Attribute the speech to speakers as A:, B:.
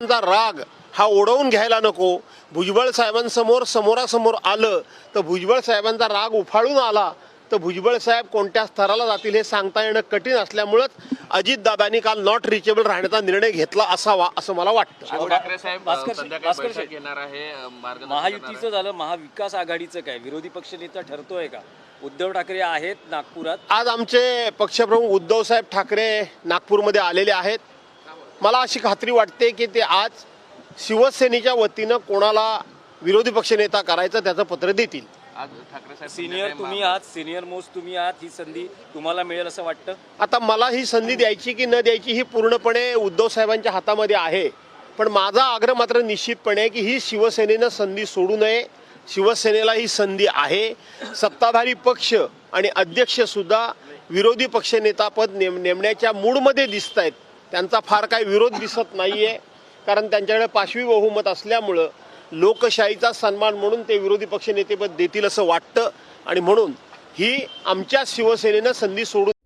A: त्यांचा राग हा ओढवून घ्यायला नको. भुजबळ साहेबांसमोर समोरासमोर आलं तर भुजबळ साहेबांचा राग उफाळून आला तर भुजबळ साहेब कोणत्या स्तराला जातील हे सांगता येणं कठीण असल्यामुळंच अजितदादांनी काल नॉट रिचेबल राहण्याचा निर्णय घेतला असावा असं मला वाटतं.
B: उद्धव ठाकरे साहेब आहे
C: महायुतीचं. झालं महाविकास आघाडीचं काय? विरोधी पक्षनेता ठरतोय का? उद्धव ठाकरे आहेत नागपुरात.
A: आज आमचे पक्षप्रमुख उद्धवसाहेब ठाकरे नागपूरमध्ये आलेले आहेत. मला अशी खात्री वाटते की ते आज शिवसेनेच्या वतीनं कोणाला विरोधी पक्षनेता करायचं त्याचं पत्र देतील.
B: आज ठाकरे साहेब
C: सिनियर तुम्ही आहात सिनियर मोस्ट तुम्ही आहात ही संधी तुम्हाला मिळेल असं वाटतं?
A: आता मला ही संधी द्यायची की न द्यायची ही पूर्णपणे उद्धव साहेबांच्या हातामध्ये आहे. पण माझा आग्रह मात्र निश्चितपणे आहे की ही शिवसेनेनं संधी सोडू नये. शिवसेनेला ही संधी आहे. सत्ताधारी पक्ष आणि अध्यक्ष सुद्धा विरोधी पक्षनेतापद नेम नेमण्याच्या मूडमध्ये दिसत आहेत त्यांचा फार काही विरोध दिसत नाही आहे कारण त्यांच्याकडे पाशवी बहुमत असल्यामुळं लोकशाहीचा सन्मान म्हणून ते विरोधी पक्षनेतेपद देतील असं वाटतं. आणि म्हणून ही आमच्या शिवसेनेनं संधी सोडून